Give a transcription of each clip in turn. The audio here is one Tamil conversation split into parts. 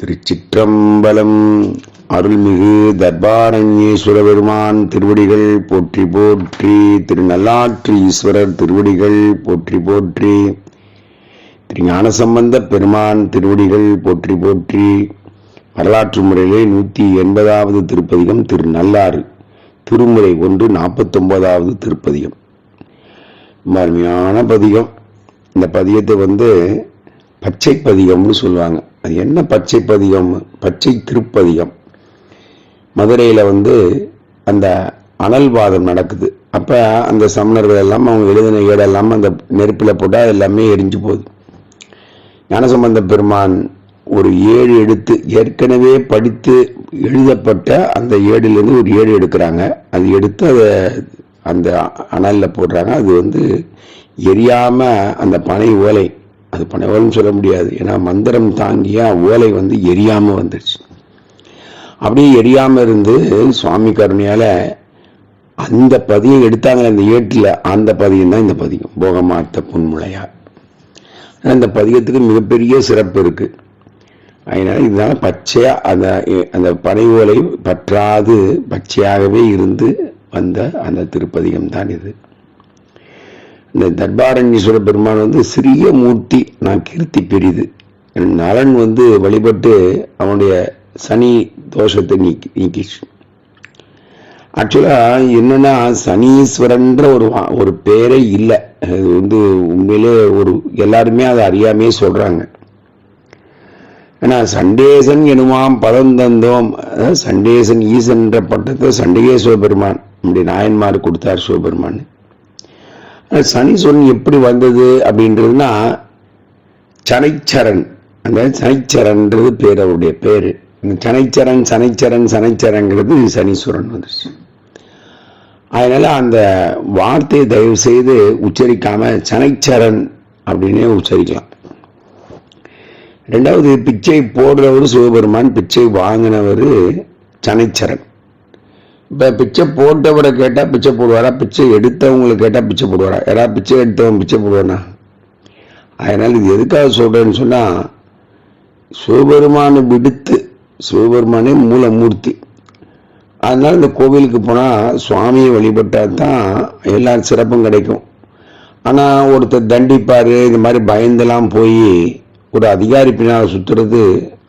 திருச்சிற்றம்பலம். அருள்மிகு தர்பாரண்யேஸ்வர பெருமான் திருவடிகள் போற்றி போற்றி திருநல்லாற்று ஈஸ்வரர் திருவடிகள் போற்றி போற்றி திரு ஞானசம்பந்த பெருமான் திருவடிகள் போற்றி போற்றி வரலாற்று முறையிலே நூற்றி எண்பதாவது திருப்பதிகம் திருநல்லாறு திருமுறை ஒன்று நாற்பத்தொன்பதாவது திருப்பதிகம். அருமையான பதிகம். இந்த பதிகத்தை வந்து பச்சை பதிகம்னு சொல்லுவாங்க. அது என்ன பச்சை பதிகம் பச்சை திருப்பதிகம் மதுரையில் வந்து அந்த அனல்வாதம் நடக்குது. அப்போ அந்த சமணர்கள் எல்லாம் அவங்க எழுதின ஏடெல்லாம் அந்த நெருப்பில் போட்டால் எல்லாமே எரிஞ்சு போகுது. ஞானசம்பந்த பெருமான் ஒரு ஏழு எடுத்து ஏற்கனவே படித்து எழுதப்பட்ட அந்த ஏடுலேருந்து ஒரு ஏடு எடுக்கிறாங்க. அது எடுத்து அதை அந்த அனலில் போடுறாங்க. அது வந்து எரியாமல் அந்த பனை ஓலை அது பனைவோல்னு சொல்ல முடியாது. ஏன்னா மந்திரம் தாங்கிய ஓலை வந்து எரியாமல் வந்துடுச்சு அப்படியே எரியாமல் இருந்து சுவாமி கருணையால் அந்த பதியம் எடுத்தாங்களே அந்த ஏட்டில். அந்த பதியம் தான் இந்த பதியம். போகமாத்த புன்முளையார். அந்த பதியத்துக்கு மிகப்பெரிய சிறப்பு இருக்குது அதனால் இதனால் பச்சையாக அந்த அந்த பனை ஓலை பற்றாது பச்சையாகவே இருந்து வந்த அந்த திருப்பதிகம் தான் இது. இந்த தர்பாரண்யேஸ்வர பெருமான் வந்து சிறிய மூர்த்தி நான் கீர்த்தி பெரிது. நலன் வந்து வழிபட்டு அவனுடைய சனி தோஷத்தை நீக்கி நீக்கிச்சு. ஆக்சுவலாக என்னென்னா சனீஸ்வரன்ற ஒரு வா- ஒரு பேரே இல்லை. அது வந்து உண்மையிலே ஒரு எல்லாருமே அதை அறியாமையே சொல்கிறாங்க ஏன்னா சண்டேசன் எனுமாம் பதம் தந்தோம். அதாவது சண்டேசன் ஈசன்ற பட்டத்தை சண்டிகே பெருமான் நம்முடைய நாயன்மார் கொடுத்தார் சிவபெருமான். சனீஸ்வரன் எப்படி வந்தது அப்படின்றதுன்னா சனைச்சரன் அந்த சனைச்சரன்றது பேர் அவருடைய பேர். இந்த சனைச்சரன் சனைச்சரன் சனைச்சரங்கிறது சனீஸ்வரன் வந்துருச்சு. அதனால் அந்த வார்த்தையை தயவு செய்து உச்சரிக்காமல் சனைச்சரன் அப்படின்னே உச்சரிக்கலாம். ரெண்டாவது பிச்சை போடுறவர் சிவபெருமான் பிச்சை வாங்கினவர் சனைச்சரன் இப்போ பிச்சை போட்டவரை கேட்டால் பிச்சை போடுவாரா? பிச்சை எடுத்தவங்களை கேட்டால் பிச்சை போடுவாரா? ஏடா பிச்சை எடுத்தவன் பிச்சை போடுவானா? அதனால் இது எதுக்காக சொல்கிறேன்னு சொன்னால் சிவபெருமானை விடுத்து சிவபெருமானே மூலமூர்த்தி. அதனால் இந்த கோவிலுக்கு போனால் சுவாமியை வழிபட்டால் தான் எல்லா சிறப்பும் கிடைக்கும். ஆனால் ஒருத்தர் தண்டிப்பார் இந்த மாதிரி பயந்தெல்லாம் போய் ஒரு அதிகாரி பின்னால் சுற்றுறது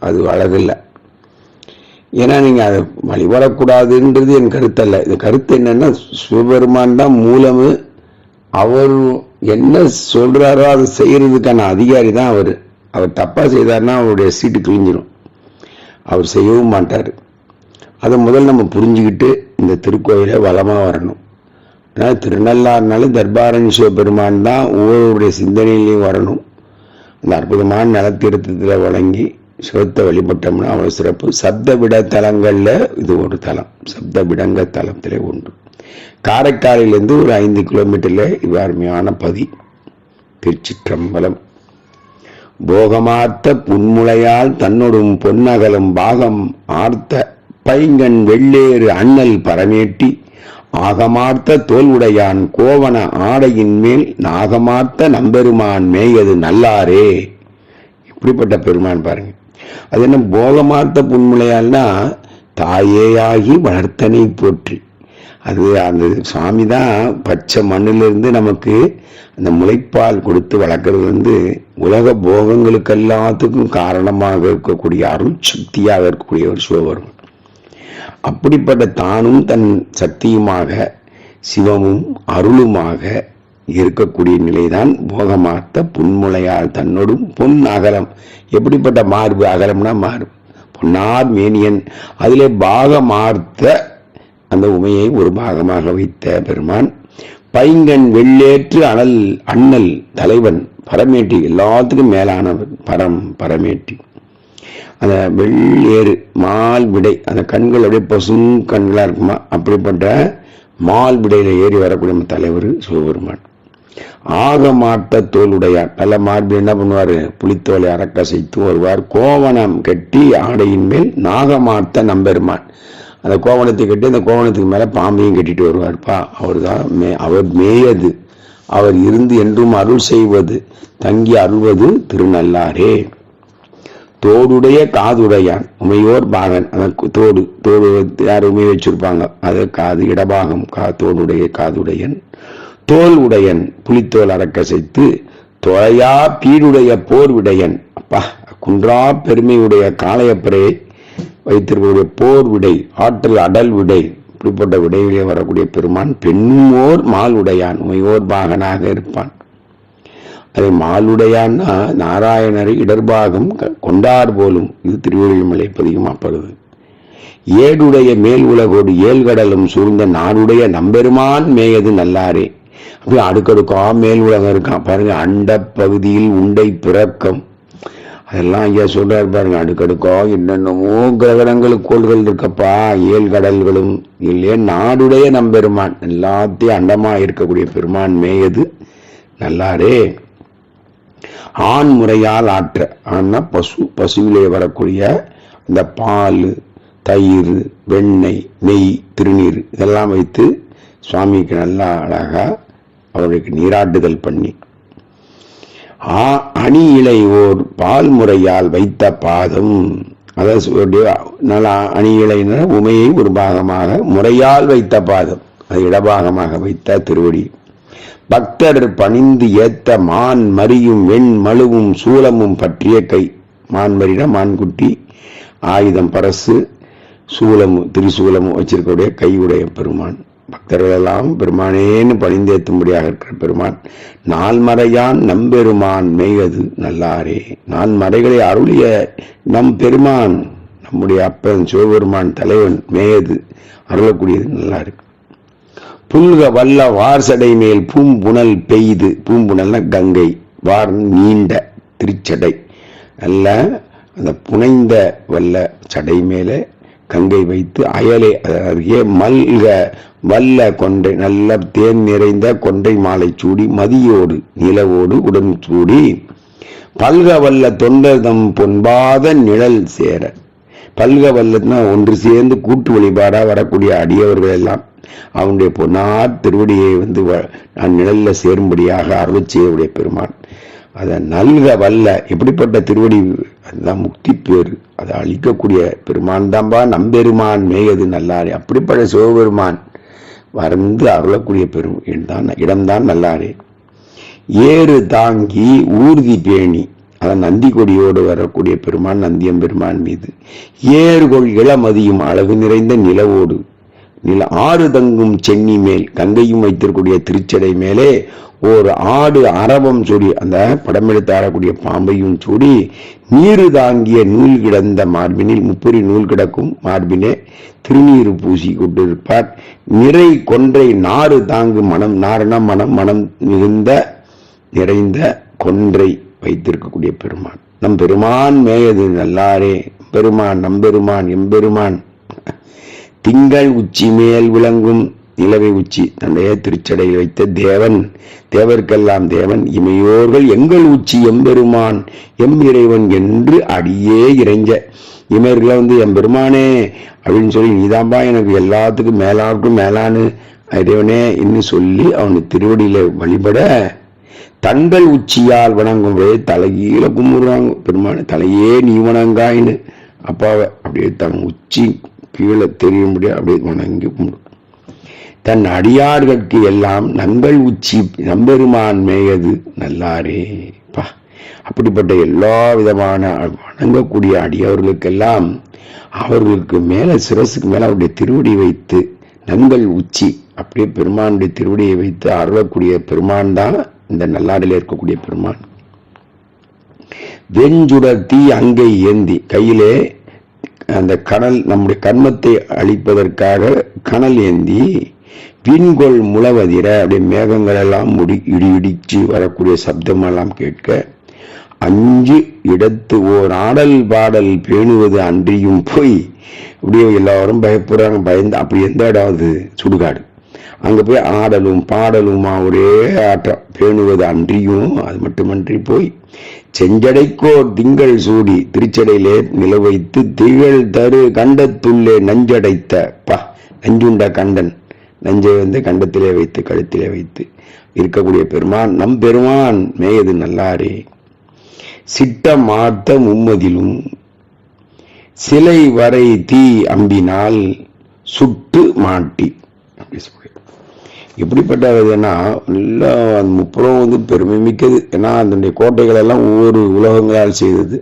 அது அழகில்லை ஏன்னா நீங்கள் அதை வழிபடக்கூடாதுன்றது என் கருத்தல்ல. இந்த கருத்து என்னென்னா சிவபெருமான் தான் மூலமு அவர் என்ன சொல்கிறாரோ அதை செய்கிறதுக்கான அதிகாரி தான் அவர். அவர் தப்பாக செய்தார்னா அவருடைய சீட்டு கிழிஞ்சிடும் அவர் செய்யவும் மாட்டார். அதை முதல் நம்ம புரிஞ்சுக்கிட்டு இந்த திருக்கோயிலை வளமாக வரணும். ஆனால் திருநள்ளாறுனாலும் தர்பாரணி சிவபெருமான் தான் ஒவ்வொருடைய சிந்தனையிலையும் வரணும். அந்த அற்புதமான நலத்தீர்த்தத்தில் வழங்கி சிவத்தை வழிபட்டோம்னா அவ்வளோ சிறப்பு. சப்த விட தலங்களில் இது ஒரு தலம். சப்த விடங்க தலத்திலே உண்டு. காரைக்காலிலேருந்து ஒரு ஐந்து கிலோமீட்டரில் இது அருமையான பதி திருச்சிற்றம்பலம். போகமார்த்த புன்முளையால் தன்னொடும் பொன்னகலும் பாகம் ஆர்த்த பைங்கன் வெள்ளேறு அண்ணல் பரமேட்டி ஆகமார்த்த தோல்வுடையான் கோவன ஆடையின் மேல் நாகமார்த்த நம்பெருமான் மேயது நல்லாரே. இப்படிப்பட்ட பெருமான் பாருங்க. அது என்ன போலமார்த்த புன்முளையால்னா தாயேயாகி வளர்த்தனை போற்றி. அது அந்த சுவாமி தான் பச்சை மண்ணிலிருந்து நமக்கு அந்த முளைப்பால் கொடுத்து வளர்க்கறது வந்து உலக போகங்களுக்கு எல்லாத்துக்கும் காரணமாக இருக்கக்கூடிய அருள் சக்தியாக இருக்கக்கூடிய ஒரு சிவபெருமன் அப்படிப்பட்ட தானும் தன் சக்தியுமாக சிவமும் அருளுமாக இருக்கக்கூடிய நிலைதான் போகமாத்த புன்முளையால் தன்னோடும் பொன் அகலம். எப்படிப்பட்ட மார்பு அகலம்னா மார்பு. பொன்னார் மேனியன். அதிலே பாகமார்த்த அந்த உமையை ஒரு பாகமாக வைத்த பெருமான். பைங்கன் வெள்ளேற்று அனல் அண்ணல் தலைவன் பரமேட்டி எல்லாத்துக்கும் மேலானவன் பரம் பரமேட்டி. அந்த வெள்ளேறு மால் விடை அந்த கண்கள் அப்படியே பசும் கண்களாக இருக்குமா? அப்படிப்பட்ட மால் விடையில் ஏறி வரக்கூடிய நம்ம தலைவர் சிவபெருமான். ஆகமாட்ட தோலுடையார் நல்ல மார்பு என்ன பண்ணுவாரு? புலித்தோலை அறக்கசைத்து வருவார். கோவணம் கட்டி ஆடையின் மேல் நாகமாட்ட நம்பெருமான். அந்த கோவணத்தை கட்டி அந்த கோவணத்துக்கு மேல பாம்பையும் கட்டிட்டு வருவார்ப்பா. அவர் தான் மே அவர் மேயது. அவர் இருந்து என்றும் அருள் செய்வது தங்கி அருள்வது திருநள்ளாரே. தோடுடைய காதுடையான் உமையோர் பாகன். அந்த தோடு தோடு யார் உமையை வச்சிருப்பாங்க? அது காது இடபாகம் கா தோடுடைய காதுடையன். தோல் உடையன் புலித்தோல் அடக்கசைத்து தொலையா பீடுடைய போர் விடையன். அப்பா குன்றா பெருமையுடைய காளையப்பரே வைத்திருக்கக்கூடிய போர் விடை ஆற்றல் அடல் விடை இப்படிப்பட்ட விடையிலே வரக்கூடிய பெருமான் பெண்ணுமோர் மாலுடையான் உமையோர் பாகனாக இருப்பான். அது மாலுடையான்னா நாராயணரை இடர்பாகம் க- கொண்டார் போலும் இது திருவள்ளுமலை பதிகமாப்படுது ஏடுடைய மேல் உலகோடு ஏழ்கடலும் சூழ்ந்த நாடுடைய நம்பெருமான் மேயது நல்லாரே. அப்படியே அடுக்கடுக்கா மேல் உலகம் இருக்கான். பாருங்க அண்ட பகுதியில் உண்டை பிறக்கம். அதெல்லாம் ஐயா சொல்றாரு பாருங்க அடுக்கடுக்கா என்னென்னமோ கிரகணங்களுக்கு கோள்கள் இருக்கப்பா ஏழு கடல்களும். இல்லையே நாடுடைய நம்பெருமான். எல்லாத்தையும் அண்டமா இருக்கக்கூடிய பெருமான் மேயது நல்லாரே ஆண் முறையால் ஆற்ற. ஆனா பசு பசுவிலே வரக்கூடிய இந்த பால் தயிர் வெண்ணெய் நெய் திருநீர் இதெல்லாம் வைத்து சுவாமிக்கு நல்லா அழகா அவருக்கு நீராட்டுதல் பண்ணி ஆ அணி இலை ஓர் பால் முறையால் வைத்த பாதம் அதாவது நல்லா அணி இலைன்னா உமையை ஒரு பாகமாக முறையால் வைத்த பாதம் அது இடபாகமாக வைத்த திருவடி. பக்தர் பணிந்து ஏத்த மான் மரியும் வெண் மழுவும் சூலமும் பற்றிய கை மான் மரினா மான்குட்டி ஆயுதம் பரசு சூலமும் திரிசூலமும் வச்சிருக்கக்கூடிய கையுடைய பெருமான். பக்தர்களெல்லாம் பெருமானேன்னு பணிந்தேத்தும்படியாக இருக்கிற பெருமான் நால்மறையான் நம்பெருமான் மேயது நல்லாரே. நான்மறைகளை அருளிய நம் பெருமான் நம்முடைய அப்பன் சிவபெருமான் தலைவன் மேயது அருளக்கூடியது நல்லா இருக்கு புல்க வல்ல வார்சடை மேல் பூம்புணல் பெய்து. பூம்புணல்னா கங்கை வார் நீண்ட திருச்சடை. நல்ல அந்த புனைந்த வல்ல சடை மேலே கங்கை வைத்து அயலை அருகே மல்க வல்ல கொண்டை நல்ல தேன் நிறைந்த கொண்டை மாலை சூடி மதியோடு நிலவோடு உடன் சூடி பல்க வல்ல தொண்டர்தம் பொன்பாத நிழல் சேர. பல்க வல்லத்னா ஒன்று சேர்ந்து கூட்டு வழிபாடா வரக்கூடிய அடியவர்கள் எல்லாம் அவனுடைய பொன்னார் திருவடியை வந்து வ- நான் நிழல்ல சேரும்படியாக அருள் செய்யவுடைய பெருமான். அதை நல்க வல்ல. எப்படிப்பட்ட திருவடி அதுதான் முக்தி பேர் அதை அழிக்கக்கூடிய பெருமான் தான்பா நம்பெருமான் மேயது நல்லாரே. அப்படிப்பட்ட சிவபெருமான் வறந்து அருளக்கூடிய பெரும் தான் இடம்தான் நல்லாரே. ஏறு தாங்கி ஊர்தி பேணி. அதான் நந்தி கொடியோடு வரக்கூடிய பெருமான் நந்தியம் பெருமான் மீது ஏறுகொள் இளமதியும் அழகு நிறைந்த நிலவோடு. நில ஆறு தங்கும் சென்னி மேல் கங்கையும் வைத்திருக்கூடிய திருச்சடை மேலே ஒரு ஆடு அரவம் சூடி அந்த படம் எடுத்து ஆடக்கூடிய பாம்பையும் சூடி நீரு தாங்கிய நூல் கிடந்த மார்பினில் முப்பரி நூல் கிடக்கும் மார்பினே திருநீர் பூசி கொண்டிருப்பார். நிறை கொன்றை நாறு தாங்கு மனம் நாரண மனம் மனம் மிகுந்த நிறைந்த கொன்றை வைத்திருக்கக்கூடிய பெருமான். நம் பெருமான் மேயது நல்லாரே பெருமான் நம்பெருமான் எம்பெருமான். திங்கள் உச்சி மேல் விளங்கும் நிலவை உச்சி. தந்தையை திருச்சடையில் வைத்த தேவன் தேவர்க்கெல்லாம் தேவன். இமையோர்கள் எங்கள் உச்சி எம்பெருமான் எம் இறைவன் என்று அடியே இறைஞ்ச. இமையர்களை வந்து எம்பெருமானே அப்படின்னு சொல்லி நீதான்பா எனக்கு எல்லாத்துக்கும் மேலாக்கும் மேலான்னு இறைவனே என்று சொல்லி அவனை திருவடியில வழிபட. தங்கள் உச்சியால் வணங்கும் போது தலைகீழ கும்பிடுறாங்க பெருமானே தலையே நீ வணங்காயின்னு. அப்பாவை அப்படியே தன் உச்சி கீழே தெரியும்படி அப்படியே வணங்கி தன் அடியார்களுக்கு எல்லாம் நங்கள் உச்சி நம்பெருமான் மேயது நல்லாரே பா. அப்படிப்பட்ட எல்லா விதமான வணங்கக்கூடிய அடியவர்களுக்கெல்லாம் அவர்களுக்கு மேல சிரசுக்கு மேல அவருடைய திருவடி வைத்து நங்கள் உச்சி அப்படியே பெருமானுடைய திருவடியை வைத்து அருளக்கூடிய பெருமான் தான் இந்த நல்லாடில இருக்கக்கூடிய பெருமான். வெஞ்சுடர் தீ அங்கை ஏந்தி கையிலே அந்த கணல் நம்முடைய கர்மத்தை அழிப்பதற்காக கணல் ஏந்தி விண்கொள் முளவதிர அப்படியே மேகங்கள் எல்லாம் முடி இடி இடிச்சு வரக்கூடிய சப்தமெல்லாம் கேட்க அஞ்சு இடத்து ஓர் ஆடல் பாடல் பேணுவது அன்றியும் போய் அப்படியே எல்லாரும் பயப்படுறாங்க பயந்து அப்படி எந்த இடம் அது? சுடுகாடு. அங்கே போய் ஆடலும் பாடலுமா ஒரே ஆட்டம் பேணுவது அன்றியும் அது மட்டுமன்றி போய் செஞ்சடைக்கோர் திங்கள் சூடி திருச்சடையிலே நிலவைத்து திகழ் தரு கண்டத்துள்ளே நஞ்சடைத்த பா நஞ்சுண்ட கண்டன். நஞ்சை வந்து கண்டத்திலே வைத்து கழுத்திலே வைத்து இருக்கக்கூடிய பெருமான் நம் பெருமான் மேயது நல்லாரே. சிட்ட மாத்த மும்மதிலும் சிலை வரை தீ அம்பினால் சுட்டு மாட்டி. அப்படி எப்படிப்பட்டதுன்னா நல்லா அந்த முப்புறம் வந்து பெருமை மிக்கது. ஏன்னா அதனுடைய கோட்டைகள் எல்லாம் ஒவ்வொரு உலகங்களால் செய்தது.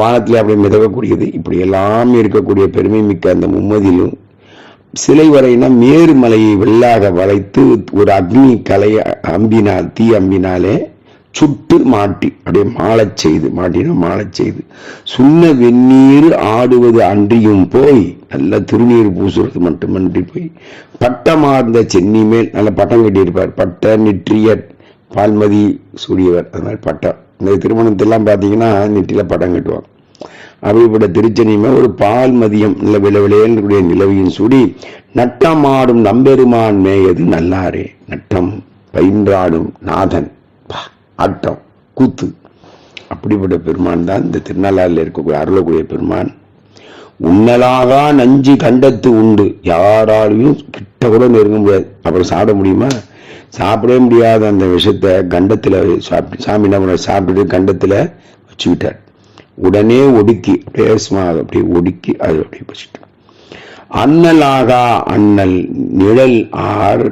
வானத்தில் அப்படி மிதக்கக்கூடியது. இப்படி எல்லாம் இருக்கக்கூடிய பெருமை மிக்க அந்த மும்மதியிலும் சிலை வரையினா மேருமலையை வெள்ளாக வளைத்து ஒரு அக்னி கலை அம்பினால் தீ அம்பினாலே சுட்டு மாட்டி அப்படியே மாளச் செய்து மாட்டினா மாளச் செய்து சுண்ண வெந்நீர் ஆடுவது அன்றியும் போய் நல்ல திருநீர் பூசுறது மட்டுமன்றி போய் பட்டமார்ந்த சென்னி மேல் நல்ல பட்டம் கட்டியிருப்பார். பட்ட நெற்றியர் பால்மதி சூரியவர் அது மாதிரி பட்டம் இந்த திருமணத்தெல்லாம் பார்த்தீங்கன்னா நெற்றியில் பட்டம் கட்டுவாங்க. அப்படிப்பட்ட திருச்செனியுமே ஒரு பால் மதியம் நல்ல வில நிலவையும் சூடி நட்டமாடும் நம்பெருமான் மேயது நல்லாரே நட்டம் பயின்றாடும் நாதன். ஆட்டம் கூத்து. அப்படிப்பட்ட பெருமான் தான் இந்த திருநள்ளாறில் இருக்கக்கூடிய அருளக்கூடிய பெருமான். உன்னலாகா நஞ்சு கண்டத்து உண்டு. யாராலையும் கிட்ட கூட நெருங்க முடியாது. அப்புறம் சாப்பிட முடியுமா? சாப்பிடவே முடியாத அந்த விஷத்தை கண்டத்தில் சாப்பிட்டு சாமி என்ன பண்ண சாப்பிட்டுட்டு கண்டத்தில் வச்சுக்கிட்டார். உடனே ஒடுக்கி அப்படியே சும்மா அப்படியே ஒடுக்கி அது அப்படியே வச்சுட்டார் அண்ணலாகா அண்ணல் நிழல் ஆர்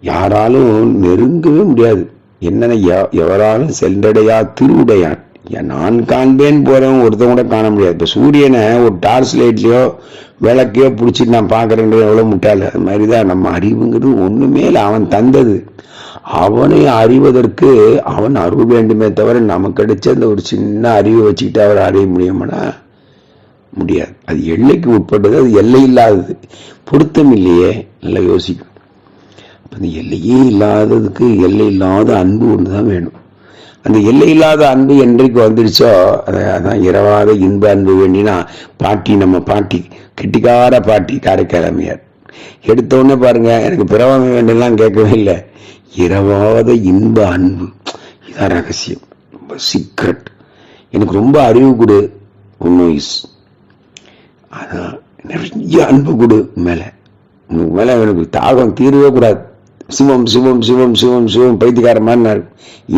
யாராலும் நெருங்கவே முடியாது. என்னென்ன எ- எவராலும் சென்றடையா? திருவுடையான். நான் காண்பேன் போகிறவன் ஒருத்தன் கூட காண முடியாது. இப்போ சூரியனை ஒரு டார்ச் லைட்லையோ விளக்கையோ பிடிச்சிட்டு நான் பார்க்குறேன்றது எவ்வளோ முட்டாள். அது மாதிரி தான் நம்ம அறிவுங்கிறது ஒன்றுமே இல்லை. அவன் தந்தது. அவனை அறிவதற்கு அவன் அறிவு வேண்டுமே தவிர நமக்கு கிடைச்ச அந்த ஒரு சின்ன அறிவை வச்சுக்கிட்டு அவர் அறிய முடியுமானா? முடியாது. அது எல்லைக்கு உட்பட்டது. அது எல்லை இல்லாதது. பொருத்தம் இல்லையே. நல்லா யோசிக்கணும். அந்த எல்லையே இல்லாததுக்கு எல்லை இல்லாத அன்பு ஒன்று தான் வேணும். அந்த எல்லை இல்லாத அன்பு என்றைக்கு வந்துடுச்சோ அதை அதான் இரவாத இன்ப அன்பு வேண்டினா பாட்டி நம்ம பாட்டி கெட்டிக்கார பாட்டி காரைக்காலமையார் எடுத்த உடனே பாருங்க எனக்கு பிறவாமை வேண்டியெல்லாம் கேட்கவே இல்லை. இரவாத இன்ப அன்பு. இதான் ரகசியம். ரொம்ப சீக்ரெட் எனக்கு ரொம்ப அறிவு கொடு ஒன்றும் இஸ் அதான் நிறைய அன்பு கொடு மேலே. உனக்கு மேலே எனக்கு தாகம் தீரவே கூடாது. சிவம் சிவம் சிவம் சிவம் சிவம் பைத்தியக்கார மாதிரி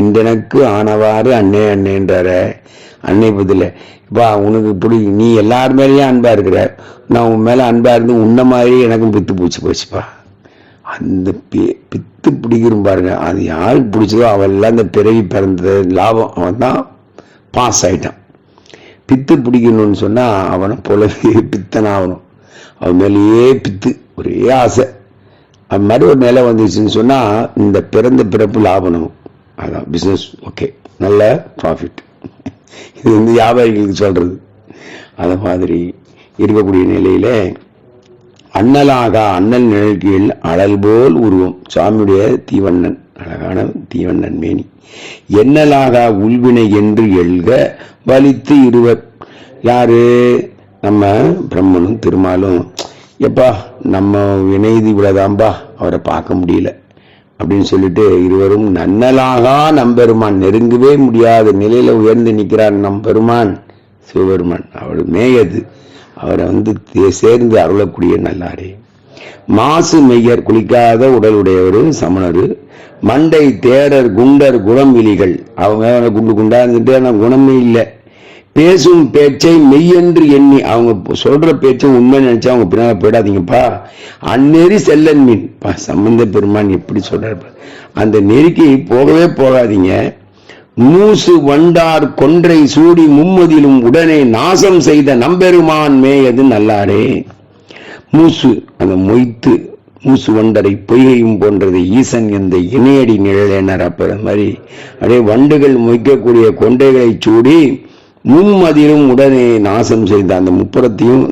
இந்தனக்கு ஆனவாறு அண்ணே அண்ணேன்றார அன்னை பதில் இப்பா உனக்கு இப்படி நீ எல்லார் மேலேயும் அன்பாக இருக்கிற. நான் உன் மேலே அன்பாக இருந்து உன்ன மாதிரி எனக்கும் பித்து பூச்சி போச்சுப்பா. அந்த பித்து பிடிக்கிறோம் பாருங்க. அது யாருக்கு பிடிச்சதோ அவெல்லாம் அந்த பிறவி பிறந்தது. லாபம். அவன் தான் பாஸ் ஆயிட்டான். பித்து பிடிக்கணும்னு சொன்னால் அவனை போலவே பித்தனாகணும். அவன் மேலேயே பித்து. ஒரே ஆசை. அது மாதிரி ஒரு நிலை வந்துச்சுன்னு சொன்னால் இந்த பிறந்த பிறப்பு லாபம் அதான் பிஸ்னஸ் ஓகே நல்ல ப்ராஃபிட் இது வந்து வியாபாரிகளுக்கு சொல்கிறது அது மாதிரி இருக்கக்கூடிய நிலையில் அண்ணலாக அண்ணல் நிழல் கீழ் அழல் போல் உருவம். சாமியுடைய தீவண்ணன் அழகான தீவண்ணன் மேனி. என்னலாக உள்வினை என்று எழுக வலித்து இருவர். யாரு? நம்ம பிரம்மனும் திருமாலும். எப்பா நம்ம வினைதி இவ்வளவுதான்பா அவரை பார்க்க முடியல. அப்படின்னு சொல்லிட்டு இருவரும் நன்னலாகா நம்பெருமான் நெருங்கவே முடியாத நிலையில உயர்ந்து நிற்கிறார் நம் பெருமான் சிவபெருமான். அவர் மேயது. அவரை வந்து தே- சேர்ந்து அருளக்கூடிய நல்லாரே. மாசு மெய்யர் குளிக்காத உடலுடையவரும் சமணர். மண்டை தேரர் குண்டர் குணம் இலிகள் அவங்க குண்டு குண்டா இருந்துட்டு ஆனால் குணமே இல்லை. பேசும் பேச்சை மெய்யென்று எண்ணி அவங்க சொல்ற பேச்சை உண்மை நினைச்சா அவங்க பின்னால போயிடாதீங்கப்பா. அந்நெறி செல்லன் மீன். சம்பந்த பெருமான் எப்படி சொல்றாரு அந்த நெருக்கி போகவே போகாதீங்க. மூசு வண்டார் கொன்றை சூடி மும்மதிலும் உடனே நாசம் செய்த நம்பெருமான் மேயது நல்லாரே மூசு அந்த மொய்த்து மூசு வண்டரை பொய்கையும் போன்றது ஈசன் எந்த இணையடி நிழல் அப்ப அது மாதிரி. அப்படியே வண்டுகள் மொய்க்கக்கூடிய கொண்டைகளை சூடி மும்மதிலும் உடனே நாசம் செய்த அந்த முப்புறத்தையும்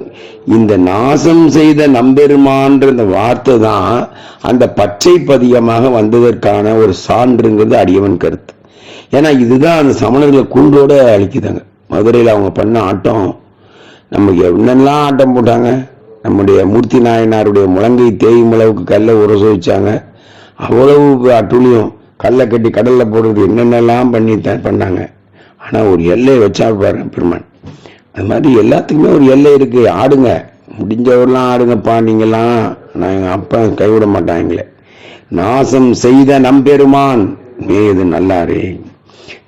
இந்த நாசம் செய்த நம்பெருமான்ற இந்த வார்த்தை தான் அந்த பச்சை பதியமாக வந்ததற்கான ஒரு சான்றுங்கிறது அடியவன் கருத்து. ஏன்னா இதுதான் அந்த சமணர்களை கூண்டோட அழிக்குதாங்க. மதுரையில் அவங்க பண்ண ஆட்டம் நமக்கு என்னெல்லாம் ஆட்டம் போட்டாங்க? நம்முடைய மூர்த்தி நாயனாருடைய முழங்கை தேயும் அளவுக்கு கல்லை உரச வச்சாங்க. அவ்வளவு அட்டுழியம் கல்லை கட்டி கடலில் போடுறது என்னென்னலாம் பண்ணி பண்ணாங்க. ஆனா ஒரு எல்லையை வச்சா பாருங்க பெருமான் அது மாதிரி எல்லாத்துக்குமே ஒரு எல்லை இருக்கு. ஆடுங்க. முடிஞ்சவரெல்லாம் ஆடுங்கப்பா நீங்கெல்லாம். நான் எங்க அப்பா கைவிட மாட்டாங்களே நாசம் செய்த நம்பெருமான் மேயது நல்லாரே.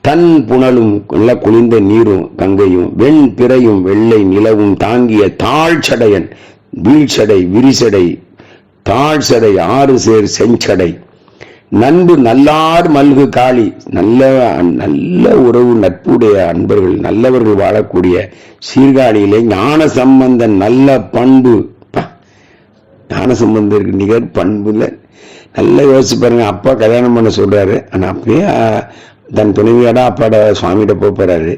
தன் புனலும் நல்ல குளிர்ந்த நீரும் கங்கையும் வெண் பிறையும் வெள்ளை நிலவும் தாங்கிய தாழ்ச்சடையன் வீழ்ச்சடை விரிசடை தாழ்சடை ஆறு சேர் செஞ்சடை. நண்பு நல்லார் மல்கு காளி நல்ல நல்ல உறவு நட்புடைய அன்பர்கள் நல்லவர்கள் வாழக்கூடிய சீர்காழியிலே ஞான சம்பந்தன் நல்ல பண்பு. ஞான சம்பந்தருக்கு நிகர் பண்புல. நல்லா யோசிச்சு பாருங்க அப்பா கல்யாணம் பண்ண சொல்றாரு. ஆனா அப்பயே தன் துணைவியோட அப்பாட சுவாமிகிட்ட போக போறாரு.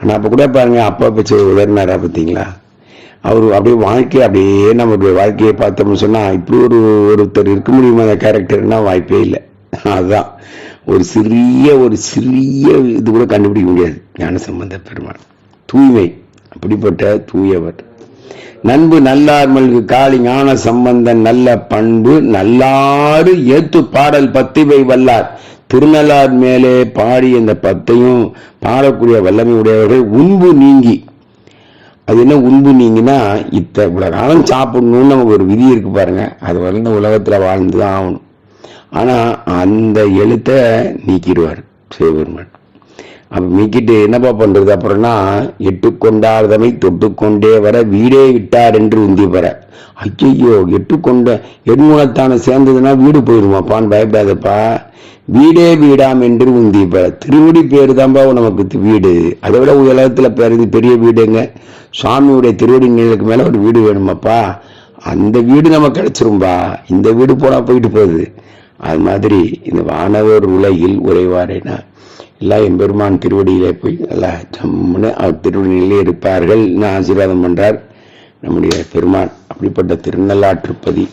ஆனா அப்ப கூட பாருங்க அப்பா பேச்சு உதறினாரா பார்த்தீங்களா அவர் அப்படியே வாழ்க்கையை அப்படியே நம்மளுடைய வாழ்க்கையை பார்த்தோம்னு சொன்னால் இப்படி ஒரு ஒருத்தர் இருக்க முடியுமா? அந்த கேரக்டர்னா வாய்ப்பே இல்லை. அதுதான் ஒரு சிறிய ஒரு சிறிய இது கூட கண்டுபிடிக்க முடியாது. ஞான சம்பந்த பெருமாள். தூய்மை. அப்படிப்பட்ட தூயவர். நண்பு நல்லார்மல்கு காளி ஞான சம்பந்தன் நல்ல பண்பு நல்லாறு ஏத்து பாடல் பத்திவை வல்லார். திருநள்ளார் மேலே பாடி இந்த பத்தையும் பாடக்கூடிய வல்லமை உடையவர்கள் உண்பு நீங்கி. அது என்ன உண்பு நீங்கன்னா இத்த இவ்வளவு காலம் சாப்பிடணும்னு நமக்கு ஒரு விதி இருக்கு பாருங்க. அது வந்து இந்த உலகத்துல வாழ்ந்து தான் ஆகணும். ஆனா அந்த எழுத்தை நீக்கிடுவார் சிவபெருமான். அப்ப நீக்கிட்டு என்னப்பா பண்றது? அப்புறம்னா எட்டு கொண்டாதமை தொட்டு கொண்டே வர வீடே விட்டார் என்று உந்தி வர ஐயோ எட்டு கொண்ட எண்முனத்தான சேர்ந்ததுன்னா வீடு போயிருமாப்பான்னு பயப்படாதப்பா. வீடே வீடாம் என்று உந்தி பெற. திருமுடி பேரு தான்பா நமக்கு வீடு. அதை விட உலகத்துல பெரிய பெரிய வீடுங்க. சுவாமியுடைய திருவடி நிழலுக்கு மேலே ஒரு வீடு வேணுமாப்பா? அந்த வீடு நமக்கு கிடைச்சிரும்பா. இந்த வீடு போனால் போயிட்டு போகுது. அது மாதிரி இந்த வானவர் உலகில் உறைவாரேனா. எல்லாம் எம்பெருமான் திருவடியிலே போய் நல்லா ஜம்முன்னு அவர் திருவடியிலே இருப்பார்கள். ஆசீர்வாதம் பண்றார்? நம்முடைய பெருமான். அப்படிப்பட்ட திருநள்ளாற்றுப்பதி.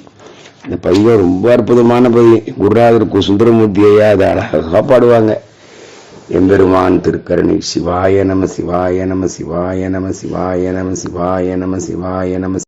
இந்த பதிவு ரொம்ப அற்புதமான பதி குருநாதர் கு சுந்தரமூர்த்தி ஐயா அதை அழகாக பாடுவாங்க. எம்பெருமான் திருக்கரணி. சிவாய நம சிவாய நம சிவாய நம சிவாய நம சிவாய நம சிவாய நம